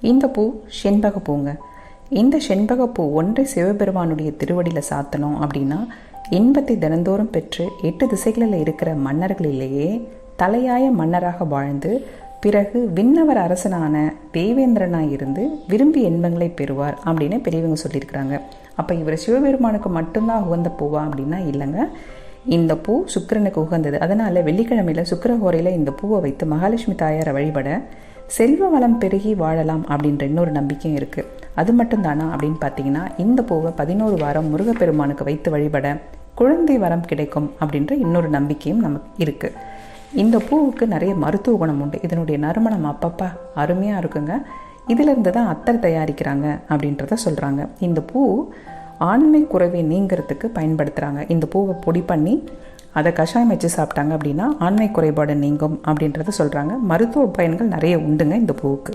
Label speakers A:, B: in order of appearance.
A: இந்த பூ செண்பக பூங்க. இந்த செண்பக பூ ஒன்றை சிவபெருமானுடைய திருவடியில் சாத்தணும் அப்படின்னா இன்பத்தை தினந்தோறும் பெற்று எட்டு திசைகளில் இருக்கிற மன்னர்களிலேயே தலையாய மன்னராக வாழ்ந்து பிறகு விண்ணவர் அரசனான தேவேந்திரனாக இருந்து விரும்பி இன்பங்களை பெறுவார் அப்படின்னு பெரியவங்க சொல்லியிருக்கிறாங்க. அப்போ இவர் சிவபெருமானுக்கு மட்டும்தான் உகந்த பூவா அப்படின்னா இல்லைங்க. இந்த பூ சுக்கிரனுக்கு உகந்தது. அதனால் வெள்ளிக்கிழமையில சுக்கிரஹோரையில் இந்த பூவை வைத்து மகாலட்சுமி தாயாரை வழிபட செல்வ வளம் பெருகி வாழலாம் அப்படின்ற இன்னொரு நம்பிக்கையும் இருக்குது அது மட்டும்தானா அப்படின்னு பார்த்தீங்கன்னா இந்த பூவை பதினோரு வாரம் முருகப்பெருமானுக்கு வைத்து வழிபட குழந்தை வரம் கிடைக்கும் அப்படின்ற இன்னொரு நம்பிக்கையும் நமக்கு இருக்குது இந்த பூவுக்கு நிறைய மருத்துவ குணம் உண்டு. இதனுடைய நறுமணம் அப்பப்பா அருமையாக இருக்குங்க. இதிலிருந்து தான் அத்தர் தயாரிக்கிறாங்க அப்படின்றத சொல்கிறாங்க இந்த பூ ஆண்மை குறைவை நீங்கிறதுக்கு பயன்படுத்துகிறாங்க இந்த பூவை பொடி பண்ணி அதை கஷாயம் வச்சு சாப்பிட்டாங்க அப்படின்னா ஆண்மை குறைபாடு நீங்கும் அப்படின்றத சொல்கிறாங்க மருத்துவ பயன்கள் நிறைய உண்டுங்க இந்த பூவுக்கு.